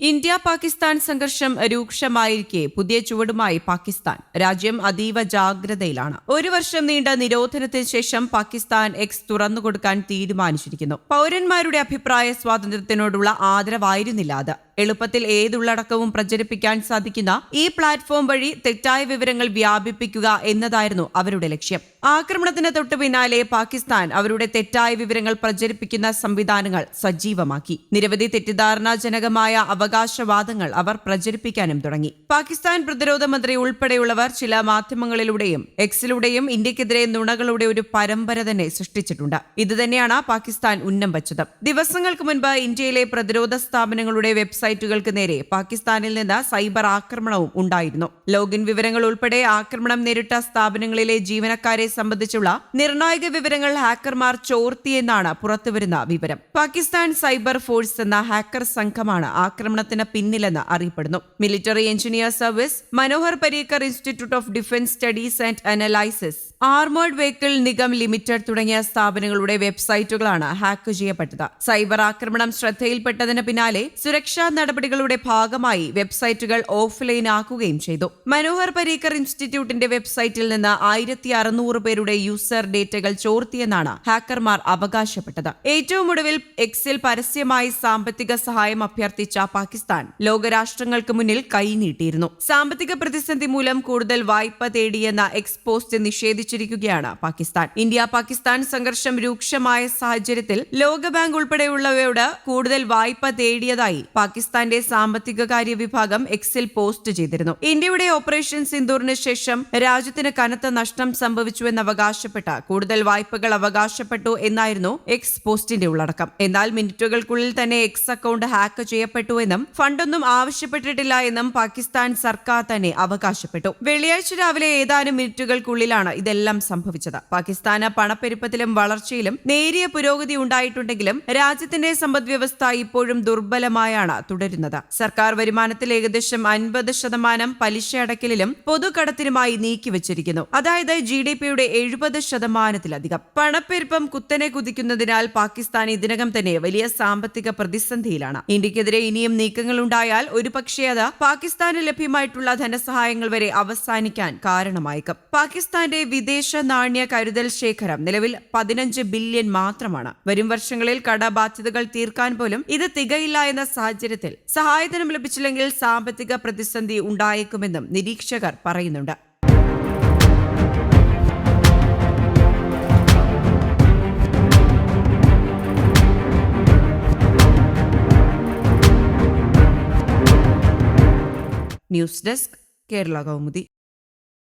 India Pakistan സംഘർഷം രൂക്ഷമായിരിക്കെ. പുതിയ ചുവടുമായി പാകിസ്ഥാൻ. രാജ്യം അതീവ ജാഗ്രതയിലാണ്. ഒരു വർഷം നീണ്ട നിരോധനത്തിന് ശേഷം പാകിസ്ഥാൻ എക്സ് തുറന്നുകൊടുക്കാൻ തീരുമാനിച്ചിരിക്കുന്നു. പൗരന്മാരുടെ അഭിപ്രായ സ്വാതന്ത്ര്യത്തിനോടുള്ള ആദരവായിരുന്നില്ല അത്. എളുപ്പത്തിൽ ഏതുള്ളടക്കവും പ്രചരിപ്പിക്കാൻ സാധിക്കുന്ന ഈ പ്ലാറ്റ്ഫോം വഴി തെറ്റായ വിവരങ്ങൾ വ്യാപിപ്പിക്കുക എന്നതായിരുന്നു അവരുടെ ലക്ഷ്യം. ആക്രമണത്തിന് തൊട്ടു പിന്നാലെ പാകിസ്ഥാൻ അവരുടെ തെറ്റായ വിവരങ്ങൾ പ്രചരിപ്പിക്കുന്ന സംവിധാനങ്ങൾ സജീവമാക്കി. നിരവധി തെറ്റിദ്ധാരണാജനകമായ അവകാശവാദങ്ങൾ അവർ പ്രചരിപ്പിക്കാനും തുടങ്ങി. പാകിസ്ഥാൻ പ്രതിരോധ മന്ത്രി ഉൾപ്പെടെയുള്ളവർ ചില മാധ്യമങ്ങളിലൂടെയും എക്സിലൂടെയും ഇന്ത്യക്കെതിരെ നുണകളുടെ ഒരു പരമ്പര തന്നെ സൃഷ്ടിച്ചിട്ടുണ്ട്. ഇതുതന്നെയാണ് പാകിസ്ഥാൻ ഉന്നം വച്ചത്. ദിവസങ്ങൾക്ക് മുൻപ് ഇന്ത്യയിലെ പ്രതിരോധ സ്ഥാപനങ്ങളുടെ വെബ്സൈറ്റുകൾക്ക് നേരെ പാകിസ്ഥാനിൽ നിന്ന് സൈബർ ആക്രമണവും ഉണ്ടായിരുന്നു. ലോഗിൻ വിവരങ്ങൾ ഉൾപ്പെടെ ആക്രമണം നേരിട്ട സ്ഥാപനങ്ങളിലെ ജീവനക്കാരെ സംബന്ധിച്ചുള്ള നിർണായക വിവരങ്ങൾ ഹാക്കർമാർ ചോർത്തിയെന്നാണ് പുറത്തുവരുന്ന വിവരം. പാകിസ്ഥാൻ സൈബർ ഫോഴ്സ് എന്ന ഹാക്കർ സംഘമാണ് ആക്രമണത്തിന് പിന്നിലെന്ന് അറിയപ്പെടുന്നു. Military engineer service Manohar Parrikar institute of defence studies and analysis armoured vehicle Nigam limited തുടങ്ങിയ സ്ഥാപനങ്ങളുടെ വെബ്സൈറ്റുകളാണ് ഹാക്ക് ചെയ്യപ്പെട്ടത്. സൈബർ ആക്രമണം ശ്രദ്ധയിൽപ്പെട്ടതിന് പിന്നാലെ സുരക്ഷാ നടപടികളുടെ ഭാഗമായി വെബ്സൈറ്റുകൾ ഓഫ്ലൈൻ ആക്കുകയും ചെയ്തു. മനോഹർ പരീക്കർ ഇൻസ്റ്റിറ്റ്യൂട്ടിന്റെ വെബ്സൈറ്റിൽ നിന്ന് ആയിരത്തി അറുന്നൂറ് പേരുടെ യൂസർ ഡേറ്റകൾ ചോർത്തിയെന്നാണ് ഹാക്കർമാർ അവകാശപ്പെട്ടത്. ഏറ്റവും ഒടുവിൽ എക്സിൽ പരസ്യമായി സാമ്പത്തിക സഹായം അഭ്യർത്ഥിച്ച പാകിസ്ഥാൻ ലോകരാഷ്ട്രങ്ങൾക്ക് മുന്നിൽ കൈനീട്ടിയിരുന്നു സാമ്പത്തിക പ്രതിസന്ധി മൂലം കൂടുതൽ വായ്പ തേടിയെന്ന എക്സ് പോസ്റ്റ് നിഷേധിച്ചിരിക്കുകയാണ് പാകിസ്ഥാൻ. ഇന്ത്യ പാകിസ്ഥാൻ സംഘർഷം രൂക്ഷമായ സാഹചര്യത്തിൽ ലോകബാങ്ക് ഉൾപ്പെടെയുള്ളവയോട് കൂടുതൽ വായ്പ തേടിയതായി പാകിസ്ഥാന്റെ സാമ്പത്തിക കാര്യ വിഭാഗം എക്സിൽ പോസ്റ്റ് ചെയ്തിരുന്നു. ഇന്ത്യയുടെ ഓപ്പറേഷൻ സിന്ദൂറിന് ശേഷം രാജ്യത്തിന് കനത്ത നഷ്ടം സംഭവിച്ചുവെന്ന് അവകാശപ്പെട്ട കൂടുതൽ വായ്പകൾ അവകാശപ്പെട്ടു എന്നായിരുന്നു എക്സ് പോസ്റ്റിന്റെ ഉള്ളടക്കം. എന്നാൽ മിനിറ്റുകൾക്കുള്ളിൽ തന്നെ എക്സ് അക്കൗണ്ട് ഹാക്ക് ചെയ്യപ്പെട്ടുവെന്നും ഫണ്ടൊന്നും ആവശ്യപ്പെട്ടിട്ടില്ല എന്നും പാകിസ്ഥാൻ സർക്കാർ തന്നെ അവകാശപ്പെട്ടു. വെള്ളിയാഴ്ച രാവിലെ ഏതാനും മിനിറ്റുകൾക്കുള്ളിലാണ് ഇതെല്ലാം സംഭവിച്ചത്. പാകിസ്ഥാന് പണപ്പെരുപ്പത്തിലും വളർച്ചയിലും നേരിയ പുരോഗതി ഉണ്ടായിട്ടുണ്ടെങ്കിലും രാജ്യത്തിന്റെ സമ്പദ്വ്യവസ്ഥ ഇപ്പോഴും ദുർബലമായാണ് തുടരുന്നത്. സർക്കാർ വരുമാനത്തിൽ ഏകദേശം അൻപത് ശതമാനം പലിശ അടക്കലിലും പൊതുകടത്തിനുമായി നീക്കിവച്ചിരിക്കുന്നു. അതായത് ജി ഡി പിയുടെ എഴുപത് ശതമാനത്തിലധികം. പണപ്പെരുപ്പം കുത്തനെ കുതിക്കുന്നതിനാൽ പാകിസ്ഥാൻ ഇതിനകം തന്നെ വലിയ സാമ്പത്തിക പ്രതിസന്ധിയിലാണ്. ഇന്ത്യക്കെതിരെ ഇനിയും നീക്കങ്ങൾ ഉണ്ടായാൽ ഒരുപക്ഷേ അത് പാകിസ്ഥാന് ലഭ്യമായിട്ടുള്ള ധനസഹായങ്ങൾ വരെ അവസാനിക്കാൻ കാരണമായേക്കും. പാകിസ്ഥാന്റെ വിദേശ നാണ്യ കരുതൽ ശേഖരം നിലവിൽ പതിനഞ്ച് ബില്യൺ മാത്രമാണ്. വരും വർഷങ്ങളിൽ കടബാധ്യതകൾ തീർക്കാൻ പോലും ഇത് തികയില്ല എന്ന സാഹചര്യത്തിൽ സഹായധനം ലഭിച്ചില്ലെങ്കിൽ സാമ്പത്തിക പ്രതിസന്ധി ഉണ്ടായേക്കുമെന്നും നിരീക്ഷകർ പറയുന്നുണ്ട്. News desk Kerala Kaumudi.